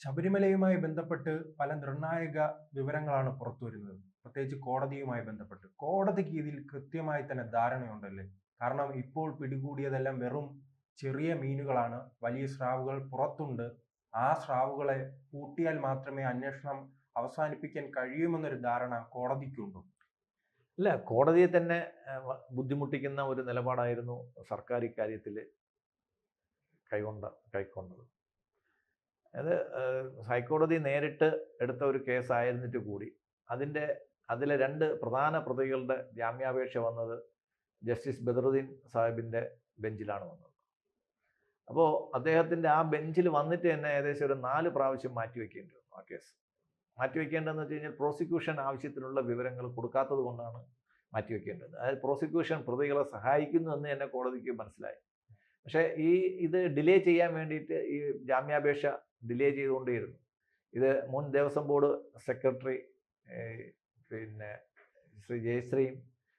ശബരിമലയുമായി ബന്ധപ്പെട്ട് പല നിർണായക വിവരങ്ങളാണ് പുറത്തു വരുന്നത്. പ്രത്യേകിച്ച് കോടതിയുമായി ബന്ധപ്പെട്ട്. കോടതിക്ക് ഇതിൽ കൃത്യമായി തന്നെ ധാരണയുണ്ടല്ലേ? കാരണം ഇപ്പോൾ പിടികൂടിയതെല്ലാം വെറും ചെറിയ മീനുകളാണ്. വലിയ സ്രാവുകൾ പുറത്തുണ്ട്. ആ സ്രാവുകളെ പൂട്ടിയാൽ മാത്രമേ അന്വേഷണം അവസാനിപ്പിക്കാൻ കഴിയുമെന്നൊരു ധാരണ കോടതിക്കുണ്ടോ? അല്ല കോടതിയെ തന്നെ ബുദ്ധിമുട്ടിക്കുന്ന ഒരു നിലപാടായിരുന്നു സർക്കാർ ഇക്കാര്യത്തിൽ കൈകൊണ്ട കൈക്കൊണ്ടത്. അത് ഹൈക്കോടതി നേരിട്ട് എടുത്ത ഒരു കേസായിരുന്നിട്ട് കൂടി. അതിന്റെ അതിലെ രണ്ട് പ്രധാന പ്രതികളുടെ ജാമ്യാപേക്ഷ വന്നത് ജസ്റ്റിസ് ബദറുദ്ദീൻ സാഹിബിന്റെ ബെഞ്ചിലാണ് വന്നത്. അപ്പോൾ അദ്ദേഹത്തിന്റെ ആ ബെഞ്ചിൽ വന്നിട്ട് തന്നെ ഏകദേശം ഒരു നാല് പ്രാവശ്യം മാറ്റിവെക്കേണ്ടി വന്നു ആ കേസ്. മാറ്റിവെക്കേണ്ടതെന്ന് വെച്ച് കഴിഞ്ഞാൽ പ്രോസിക്യൂഷൻ ആവശ്യത്തിനുള്ള വിവരങ്ങൾ കൊടുക്കാത്തത് കൊണ്ടാണ് മാറ്റിവെക്കേണ്ടത് അതായത് പ്രോസിക്യൂഷൻ പ്രതികളെ സഹായിക്കുന്നു എന്ന് തന്നെ കോടതിക്ക് മനസ്സിലായി. പക്ഷേ ഈ ഇത് ഡിലേ ചെയ്യാൻ വേണ്ടിയിട്ട് ഈ ജാമ്യാപേക്ഷ ഡിലേ ചെയ്തുകൊണ്ടേയിരുന്നു. ഇത് മുൻ ദേവസ്വം ബോർഡ് സെക്രട്ടറി പിന്നെ ശ്രീ ജയശ്രീയും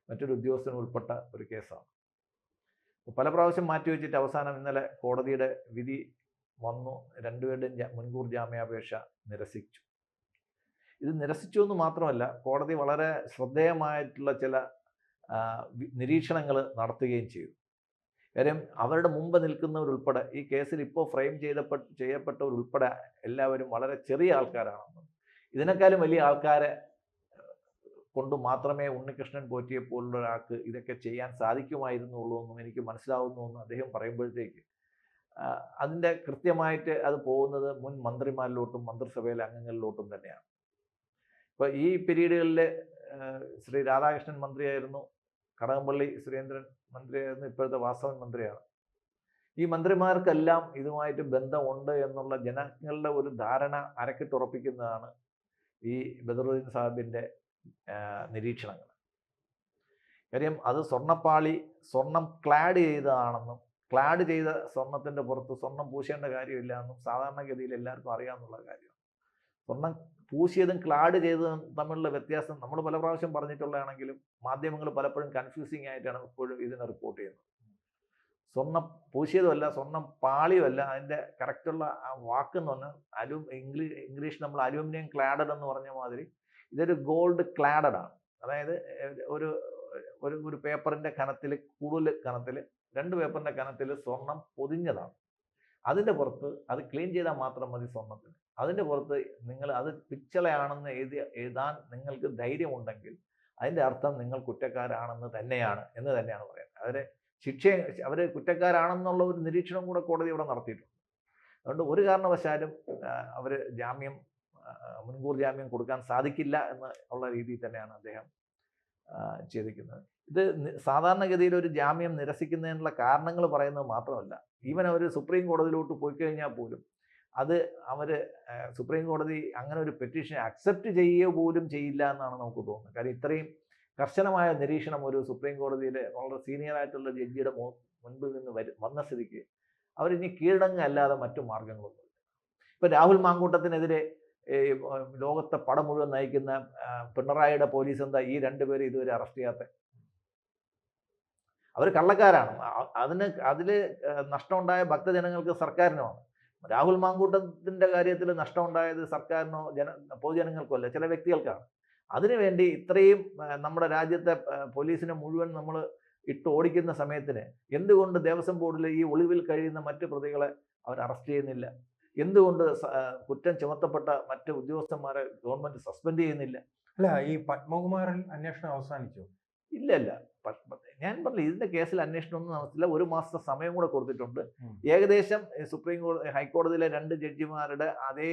മറ്റൊരു ഉദ്യോഗസ്ഥനും ഉൾപ്പെട്ട ഒരു കേസാണ്. പല പ്രാവശ്യം മാറ്റിവെച്ചിട്ട് അവസാനം ഇന്നലെ കോടതിയുടെ വിധി വന്നു. രണ്ടുപേരുടെയും മുൻകൂർ ജാമ്യാപേക്ഷ നിരസിച്ചു. ഇത് നിരസിച്ചു എന്ന് മാത്രമല്ല കോടതി വളരെ ശ്രദ്ധേയമായിട്ടുള്ള ചില നിരീക്ഷണങ്ങൾ നടത്തുകയും ചെയ്തു. കാര്യം അവരുടെ മുമ്പ് നിൽക്കുന്നവരുൾപ്പെടെ ഈ കേസിൽ ഇപ്പോൾ ഫ്രെയിം ചെയ്തപ്പെട്ട ചെയ്യപ്പെട്ടവരുൾപ്പെടെ എല്ലാവരും വളരെ ചെറിയ ആൾക്കാരാണെന്നും ഇതിനേക്കാളും വലിയ ആൾക്കാരെ കൊണ്ട് മാത്രമേ ഉണ്ണികൃഷ്ണൻ പോറ്റിയെ പോലുള്ള ഒരാൾക്ക് ഇതൊക്കെ ചെയ്യാൻ സാധിക്കുമായിരുന്നുള്ളൂ എന്നും എനിക്ക് മനസ്സിലാവുന്നു എന്ന് അദ്ദേഹം പറയുമ്പോഴത്തേക്ക്. അതിന്റെ കൃത്യമായിട്ട് അത് പോകുന്നത് മുൻ മന്ത്രിമാരിലോട്ടും മന്ത്രിസഭയിലെ അംഗങ്ങളിലോട്ടും തന്നെയാണ്. ഇപ്പോൾ ഈ പീരീഡുകളിൽ ശ്രീ രാധാകൃഷ്ണൻ മന്ത്രിയായിരുന്നു കടകംപള്ളി സുരേന്ദ്രൻ മന്ത്രിയായിരുന്നു ഇപ്പോഴത്തെ വാസവൻ മന്ത്രിയാണ്. ഈ മന്ത്രിമാർക്കെല്ലാം ഇതുമായിട്ട് ബന്ധമുണ്ട് എന്നുള്ള ജനങ്ങളുടെ ഒരു ധാരണ അരക്കിട്ടുറപ്പിക്കുന്നതാണ് ഈ ബദറുദ്ദീൻ സാഹിബിന്റെ നിരീക്ഷണങ്ങൾ. കാര്യം അത് സ്വർണപ്പാളി സ്വർണം ക്ലാഡ് ചെയ്തതാണെന്നും ക്ലാഡ് ചെയ്ത സ്വർണത്തിന്റെ പുറത്ത് സ്വർണം പൂശേണ്ട കാര്യമില്ല എന്നും സാധാരണഗതിയിൽ എല്ലാവർക്കും അറിയാമെന്നുള്ള കാര്യമാണ്. സ്വർണം പൂശിയതും ക്ലാഡ് ചെയ്തതും തമ്മിലുള്ള വ്യത്യാസം നമ്മൾ പല പ്രാവശ്യം പറഞ്ഞിട്ടുള്ളതാണെങ്കിലും മാധ്യമങ്ങൾ പലപ്പോഴും കൺഫ്യൂസിങ് ആയിട്ടാണ് ഇപ്പോഴും ഇതിനെ റിപ്പോർട്ട് ചെയ്യുന്നത്. സ്വർണം പൂശിയതുമല്ല സ്വർണം പാളിയുമല്ല. അതിന്റെ കറക്റ്റുള്ള ആ വാക്കെന്ന് പറഞ്ഞാൽ അലൂ ഇംഗ്ലീഷ് ഇംഗ്ലീഷ് നമ്മൾ അലൂമിനിയം ക്ലാഡഡ് എന്ന് പറഞ്ഞ മാതിരി ഇതൊരു ഗോൾഡ് ക്ലാഡഡ് ആണ്. അതായത് ഒരു ഒരു ഒരു പേപ്പറിന്റെ കനത്തിൽ കൂടുതൽ കനത്തിൽ രണ്ട് പേപ്പറിന്റെ കനത്തിൽ സ്വർണം പൊതിഞ്ഞതാണ്. അതിന്റെ പുറത്ത് അത് ക്ലീൻ ചെയ്താൽ മാത്രം മതി സ്വർണത്തിന് അതിന്റെ പുറത്ത് നിങ്ങൾ അത് പിച്ചളയാണെന്ന് എഴുതി എഴുതാൻ നിങ്ങൾക്ക് ധൈര്യമുണ്ടെങ്കിൽ അതിന്റെ അർത്ഥം നിങ്ങൾ കുറ്റക്കാരാണെന്ന് തന്നെയാണ് എന്ന് തന്നെയാണ് പറയുന്നത്. അവരെ ശിക്ഷ അവർ കുറ്റക്കാരാണെന്നുള്ള ഒരു നിരീക്ഷണം കൂടെ കോടതി ഇവിടെ നടത്തിയിട്ടുണ്ട്. അതുകൊണ്ട് ഒരു കാരണവശാലും അവർ ജാമ്യം മുൻകൂർ ജാമ്യം കൊടുക്കാൻ സാധിക്കില്ല എന്ന് ഉള്ള രീതിയിൽ തന്നെയാണ് അദ്ദേഹം ചെയ്തിരിക്കുന്നത്. ഇത് സാധാരണഗതിയിൽ ഒരു ജാമ്യം നിരസിക്കുന്നതിനുള്ള കാരണങ്ങൾ പറയുന്നത് മാത്രമല്ല. ഈവൻ അവർ സുപ്രീം കോടതിയിലോട്ട് പോയി കഴിഞ്ഞാൽ പോലും അത് അവർ സുപ്രീം കോടതി അങ്ങനെ ഒരു പെറ്റീഷൻ അക്സെപ്റ്റ് ചെയ്യുക പോലും ചെയ്യില്ല എന്നാണ് നമുക്ക് തോന്നുന്നത്. കാര്യം ഇത്രയും കർശനമായ നിരീക്ഷണം ഒരു സുപ്രീം കോടതിയിലെ വളരെ സീനിയർ ആയിട്ടുള്ള ജഡ്ജിയുടെ മുൻപിൽ നിന്ന് വരു വന്ന സ്ഥിതിക്ക് അവരിനി കീഴടങ്ങല്ലാതെ മറ്റു മാർഗങ്ങളൊന്നുമില്ല. ഇപ്പം രാഹുൽ മാങ്കൂട്ടത്തിനെതിരെ ലോകത്തെ പടം മുഴുവൻ നയിക്കുന്ന പിണറായിയുടെ പോലീസ് എന്താ ഈ രണ്ടുപേരും ഇതുവരെ അറസ്റ്റ് ചെയ്യാത്ത? അവർ കള്ളക്കാരാണ്. അതിന് അതിൽ നഷ്ടമുണ്ടായ ഭക്തജനങ്ങൾക്ക് സർക്കാരിനുമാണ്. രാഹുൽ മാങ്കൂട്ടത്തിന്റെ കാര്യത്തിൽ നഷ്ടമുണ്ടായത് സർക്കാരിനോ ജന പൊതുജനങ്ങൾക്കോ അല്ല ചില വ്യക്തികൾക്കാണ്. അതിനുവേണ്ടി ഇത്രയും നമ്മുടെ രാജ്യത്തെ പോലീസിനെ മുഴുവൻ നമ്മൾ ഇട്ട് ഓടിക്കുന്ന സമയത്തിന് എന്തുകൊണ്ട് ദേവസ്വം ബോർഡിൽ ഈ ഒളിവിൽ കഴിയുന്ന മറ്റ് പ്രതികളെ അവർ അറസ്റ്റ് ചെയ്യുന്നില്ല? എന്തുകൊണ്ട് കുറ്റം ചുമത്തപ്പെട്ട മറ്റ് ഉദ്യോഗസ്ഥന്മാരെ ഗവൺമെന്റ് സസ്പെൻഡ് ചെയ്യുന്നില്ല? അല്ല ഈ പത്മകുമാറിൽ അന്വേഷണം അവസാനിച്ചു? ഇല്ല ഇല്ല. ഞാൻ പറഞ്ഞു ഇതിന്റെ കേസിൽ അന്വേഷണം ഒന്നും നടത്തില്ല ഒരു മാസത്തെ സമയം കൂടെ കൊടുത്തിട്ടുണ്ട്. ഏകദേശം സുപ്രീം കോടതി ഹൈക്കോടതിയിലെ രണ്ട് ജഡ്ജിമാരുടെ അതേ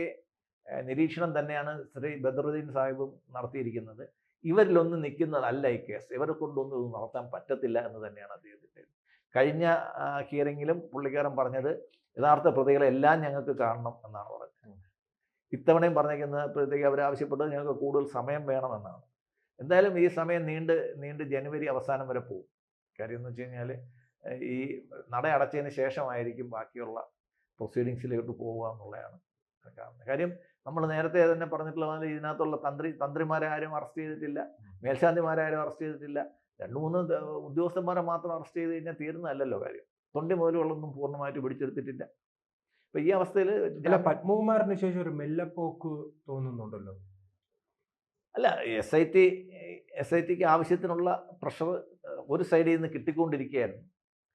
നിരീക്ഷണം തന്നെയാണ് ശ്രീ ബദറുദ്ദീൻ സാഹിബും നടത്തിയിരിക്കുന്നത്. ഇവരിലൊന്നും നിൽക്കുന്നതല്ല ഈ കേസ്. ഇവരെ കൊണ്ടൊന്നും ഇത് നടത്താൻ പറ്റത്തില്ല എന്ന് തന്നെയാണ് അദ്ദേഹത്തിന്റെ കഴിഞ്ഞ ഹിയറിങ്ങിലും പുള്ളിക്കാരൻ പറഞ്ഞത് യഥാർത്ഥ പ്രതികളെ എല്ലാം ഞങ്ങൾക്ക് കാണണം എന്നാണ് പറഞ്ഞത് ഇത്തവണയും പറഞ്ഞേക്കുന്നപ്പോഴത്തേക്ക് അവർ ആവശ്യപ്പെട്ടത് ഞങ്ങൾക്ക് കൂടുതൽ സമയം വേണമെന്നാണ്. എന്തായാലും ഈ സമയം നീണ്ട് നീണ്ട് ജനുവരി അവസാനം വരെ പോകും. കാര്യം എന്ന് വെച്ച് കഴിഞ്ഞാൽ ഈ നട അടച്ചതിന് ശേഷമായിരിക്കും ബാക്കിയുള്ള പ്രൊസീഡിങ്സിലോട്ട് പോവുക എന്നുള്ളതാണ് കാരണം കാര്യം നമ്മൾ നേരത്തെ തന്നെ പറഞ്ഞിട്ടുള്ള പോലെ ഇതിനകത്തുള്ള തന്ത്രി തന്ത്രിമാരെ ആരും അറസ്റ്റ് ചെയ്തിട്ടില്ല മേൽശാന്തിമാരെ ആരും അറസ്റ്റ് ചെയ്തിട്ടില്ല. രണ്ട് മൂന്ന് ഉദ്യോഗസ്ഥന്മാരെ മാത്രം അറസ്റ്റ് ചെയ്ത് കഴിഞ്ഞാൽ തീരുന്നതല്ലല്ലോ കാര്യം. തൊണ്ടി മുതലുകളൊന്നും പൂർണമായിട്ട് പിടിച്ചെടുത്തിട്ടില്ല. അപ്പൊ ഈ അവസ്ഥയിൽ അല്ല പത്മകുമാറിന് ശേഷം ഒരു മെല്ലപ്പോക്ക് തോന്നുന്നുണ്ടല്ലോ? അല്ല S I T S I tick ആവശ്യത്തിനുള്ള പ്രഷർ ഒരു സൈഡിൽ നിന്ന് കിട്ടിക്കൊണ്ടിരിക്കുകയായിരുന്നു.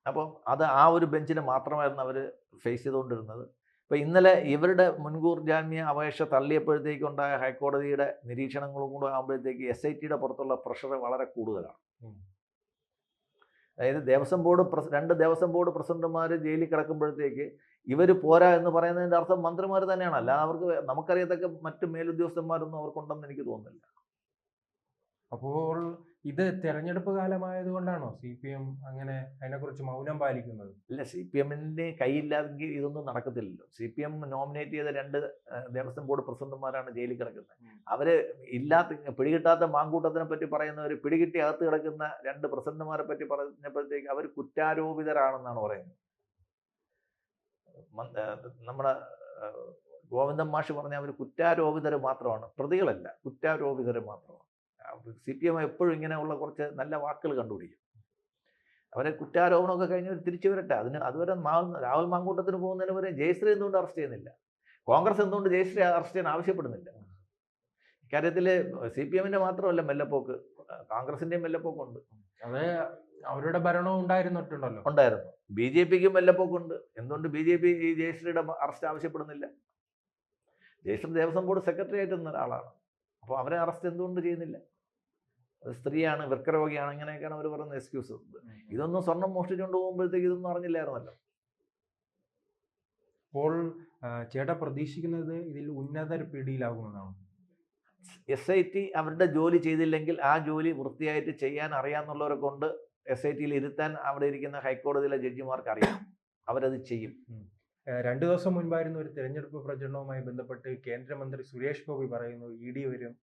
അപ്പോൾ അത് ആ ഒരു ബെഞ്ചിന് മാത്രമായിരുന്നു അവർ ഫേസ് ചെയ്തുകൊണ്ടിരുന്നത്. ഇപ്പോൾ ഇന്നലെ ഇവരുടെ മുൻകൂർ ജാമ്യ അപേക്ഷ തള്ളിയപ്പോഴത്തേക്കുണ്ടായ ഹൈക്കോടതിയുടെ നിരീക്ഷണങ്ങളും കൂടെ ആകുമ്പോഴത്തേക്ക് എസ് ഐ ടിയുടെ പുറത്തുള്ള പ്രഷർ വളരെ കൂടുതലാണ്. അതായത് ദേവസ്വം ബോർഡ് രണ്ട് ദേവസ്വം ബോർഡ് പ്രസിഡന്റുമാർ ജയിലിൽ കിടക്കുമ്പോഴത്തേക്ക് ഇവർ പോരാ എന്ന് പറയുന്നതിന്റെ അർത്ഥം മന്ത്രിമാർ തന്നെയാണ്. അല്ലാതെ അവർക്ക് നമുക്കറിയത്തക്ക മറ്റ് മേലുദ്യോഗസ്ഥന്മാരൊന്നും അവർക്കുണ്ടെന്ന് എനിക്ക് തോന്നുന്നില്ല. അപ്പോൾ ഇത് തെരഞ്ഞെടുപ്പ് കാലമായത് കൊണ്ടാണോ സി പി എം അങ്ങനെ അതിനെക്കുറിച്ച് മൗനം പാലിക്കുന്നത്? ഇല്ല സി പി എമ്മിന്റെ കൈയില്ലാതെങ്കിൽ ഇതൊന്നും നടക്കത്തില്ലല്ലോ. സി പി എം നോമിനേറ്റ് ചെയ്ത രണ്ട് ദേവസ്വം ബോർഡ് പ്രസിഡന്റുമാരാണ് ജയിലിൽ കിടക്കുന്നത്. അവർ ഇല്ലാത്ത പിടികിട്ടാത്ത മാങ്കൂട്ടത്തിനെ പറ്റി പറയുന്നവർ പിടികിട്ടി അകത്ത് കിടക്കുന്ന രണ്ട് പ്രസിഡന്റുമാരെ പറ്റി പറഞ്ഞപ്പോഴത്തേക്ക് അവർ കുറ്റാരോപിതരാണെന്നാണ് പറയുന്നത്. നമ്മുടെ ഗോവിന്ദൻ മാഷ് പറഞ്ഞ അവർ കുറ്റാരോപിതർ മാത്രമാണ്. പ്രതികളല്ല കുറ്റാരോപിതർ മാത്രമാണ്. സി പി എം എപ്പോഴും ഇങ്ങനെയുള്ള കുറച്ച് നല്ല വാക്കുകൾ കണ്ടുപിടിക്കും. അവരെ കുറ്റാരോപണമൊക്കെ കഴിഞ്ഞ് അവർ തിരിച്ചു വരട്ടെ. അതിന് അതുവരെ രാഹുൽ മാങ്കൂട്ടത്തിന് പോകുന്നതിന് വരെ ജയശ്രീ എന്തുകൊണ്ട് അറസ്റ്റ് ചെയ്യുന്നില്ല? കോൺഗ്രസ് എന്തുകൊണ്ട് ജയശ്രീ അറസ്റ്റ് ചെയ്യാൻ ആവശ്യപ്പെടുന്നില്ല? ഇക്കാര്യത്തിൽ സി പി എമ്മിന്റെ മാത്രമല്ല മെല്ലപ്പോക്ക് കോൺഗ്രസിന്റെയും മെല്ലപ്പോക്കുണ്ട്. അത് അവരുടെ ഭരണവും ഉണ്ടായിരുന്നിട്ടുണ്ടല്ലോ. ഉണ്ടായിരുന്നു. ബി ജെ പിക്കും മെല്ലപ്പോക്കുണ്ട്. എന്തുകൊണ്ട് ബി ജെ പി ഈ ജയശ്രീയുടെ അറസ്റ്റ് ആവശ്യപ്പെടുന്നില്ല? ജയശ്രീ ദേവസ്വം ബോർഡ് സെക്രട്ടറി ആയിട്ട് നിന്ന ഒരാളാണ്. അപ്പോൾ അവരെ അറസ്റ്റ് എന്തുകൊണ്ട് ചെയ്യുന്നില്ല? അത് സ്ത്രീയാണ് വൃക്കരോഗിയാണ് ഇങ്ങനെയൊക്കെയാണ് അവർ പറയുന്ന എക്സ്ക്യൂസ് ഇതൊന്നും സ്വർണം മോഷ്ടിച്ചുകൊണ്ട് പോകുമ്പോഴത്തേക്ക് ഇതൊന്നും അറിഞ്ഞില്ലായിരുന്നല്ലോ. അപ്പോൾ ചേട്ടാ പ്രതീക്ഷിക്കുന്നത് ഇതിൽ ഉന്നതർ പിടിയിലാകുമെന്നാണ്? എസ് ഐ ടി അവരുടെ ജോലി ചെയ്തില്ലെങ്കിൽ ആ ജോലി വൃത്തിയായിട്ട് ചെയ്യാൻ അറിയാമെന്നുള്ളവരെ കൊണ്ട് എസ് ഐ ടിയിൽ ഇരുത്താൻ അവിടെ ഇരിക്കുന്ന ഹൈക്കോടതിയിലെ ജഡ്ജിമാർക്ക് അറിയാം. അവരത് ചെയ്യും. രണ്ടു ദിവസം മുൻപായിരുന്നു ഒരു തെരഞ്ഞെടുപ്പ് പ്രചരണവുമായി ബന്ധപ്പെട്ട് കേന്ദ്രമന്ത്രി സുരേഷ് ഗോപി പറയുന്നു ഇ ഡി വരും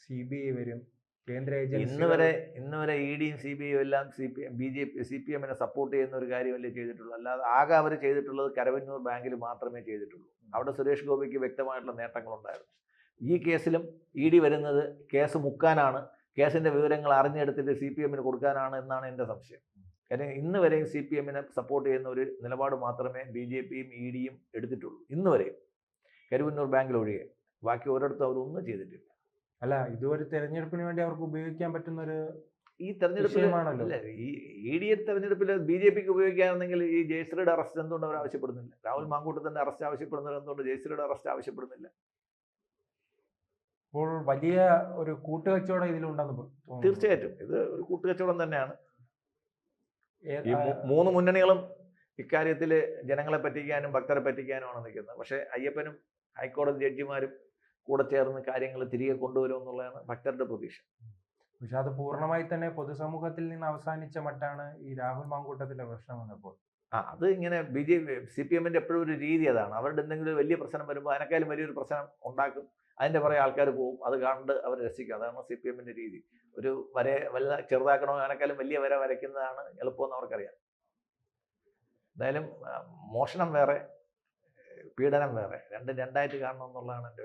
സി ബി ഐ വരും കേന്ദ്ര ഇന്ന് ഏജൻസികൾ വരെ ഇന്ന് വരെ ഇ ഡിയും സി ബി ഐയും എല്ലാം C P B J P C P എമ്മിനെ സപ്പോർട്ട് ചെയ്യുന്ന ഒരു കാര്യമല്ലേ ചെയ്തിട്ടുള്ളൂ. അല്ലാതെ ആകെ അവർ ചെയ്തിട്ടുള്ളത് കരവന്നൂർ ബാങ്കിൽ മാത്രമേ ചെയ്തിട്ടുള്ളൂ. അവിടെ സുരേഷ് ഗോപിക്ക് വ്യക്തമായിട്ടുള്ള നേട്ടങ്ങളുണ്ടായിരുന്നു. ഈ കേസിലും ഇ ഡി വരുന്നത് കേസ് മുക്കാനാണ്. കേസിന്റെ വിവരങ്ങൾ അറിഞ്ഞെടുത്തിട്ട് സി പി എമ്മിന് കൊടുക്കാനാണ് എന്നാണ് എന്റെ സംശയം. കാര്യം ഇന്ന് വരെയും സി പി എമ്മിനെ സപ്പോർട്ട് ചെയ്യുന്ന ഒരു നിലപാട് മാത്രമേ ബി ജെ പിയും ഇ ഡിയും എടുത്തിട്ടുള്ളൂ. ഇന്ന് വരെയും. കരുവന്നൂർ ബാങ്കിൽ ഒഴികെ ബാക്കി ഒരിടത്തും അവരൊന്നും ചെയ്തിട്ടില്ല. അല്ല ഇതൊരു തെരഞ്ഞെടുപ്പിന് വേണ്ടി അവർക്ക് ഉപയോഗിക്കാൻ പറ്റുന്ന ഒരു ഈ തെരഞ്ഞെടുപ്പിൽ. അല്ല ഈ ഇ ഡി എ തെരഞ്ഞെടുപ്പിൽ ബി ജെ പിക്ക് ഉപയോഗിക്കുകയാണെങ്കിൽ ഈ ജയശ്രീയുടെ അറസ്റ്റ് എന്തുകൊണ്ട് അവർ ആവശ്യപ്പെടുന്നില്ല? രാഹുൽ മാങ്കൂട്ടത്തിന്റെ അറസ്റ്റ് ആവശ്യപ്പെടുന്നത് എന്തുകൊണ്ട് ജയശ്രീയുടെ അറസ്റ്റ് ആവശ്യപ്പെടുന്നില്ല? ഇപ്പോൾ വലിയ ഒരു കൂട്ടുകച്ചവടം ഇതിലുണ്ടെന്ന്. തീർച്ചയായിട്ടും. ഇത് ഒരു കൂട്ടുകച്ചവടം തന്നെയാണ്. ഈ മൂന്ന് മുന്നണികളും ഇക്കാര്യത്തിൽ ജനങ്ങളെ പറ്റിക്കാനും ഭക്തരെ പറ്റിക്കാനുമാണ് നിൽക്കുന്നത്. പക്ഷേ അയ്യപ്പനും ഹൈക്കോടതി ജഡ്ജിമാരും കൂടെ ചേർന്ന് കാര്യങ്ങൾ തിരികെ കൊണ്ടുവരുമെന്നുള്ളതാണ് ഭക്തരുടെ പ്രതീക്ഷ. പക്ഷെ അത് പൂർണമായി തന്നെ പൊതുസമൂഹത്തിൽ നിന്ന് അവസാനിച്ച മട്ടാണ് ഈ രാഹുൽ മാങ്കൂട്ടത്തിന്റെ പ്രശ്നം വന്നപ്പോൾ. ആ അത് ഇങ്ങനെ ബി ജെ സി പി എമ്മിന്റെ എപ്പോഴും ഒരു രീതി അതാണ്. അവരുടെ എന്തെങ്കിലും വലിയ പ്രശ്നം വരുമ്പോൾ അതിനേക്കാളും വലിയൊരു പ്രശ്നം ഉണ്ടാക്കും. അതിന്റെ പുറകെ ആൾക്കാർ പോവും. അത് കണ്ട് അവർ രസിക്കും അതാണ് സി പി എമ്മിന്റെ രീതി. ഒരു വര വല്ല ചെറുതാക്കണോ അതിനേക്കാളും വലിയ വര വരയ്ക്കുന്നതാണ് എളുപ്പമെന്ന് അവർക്കറിയാം. എന്തായാലും മോഷണം വേറെ പീഡനം വേറെ. രണ്ടും രണ്ടായിട്ട് കാണണം എന്നുള്ളതാണ് എന്റെ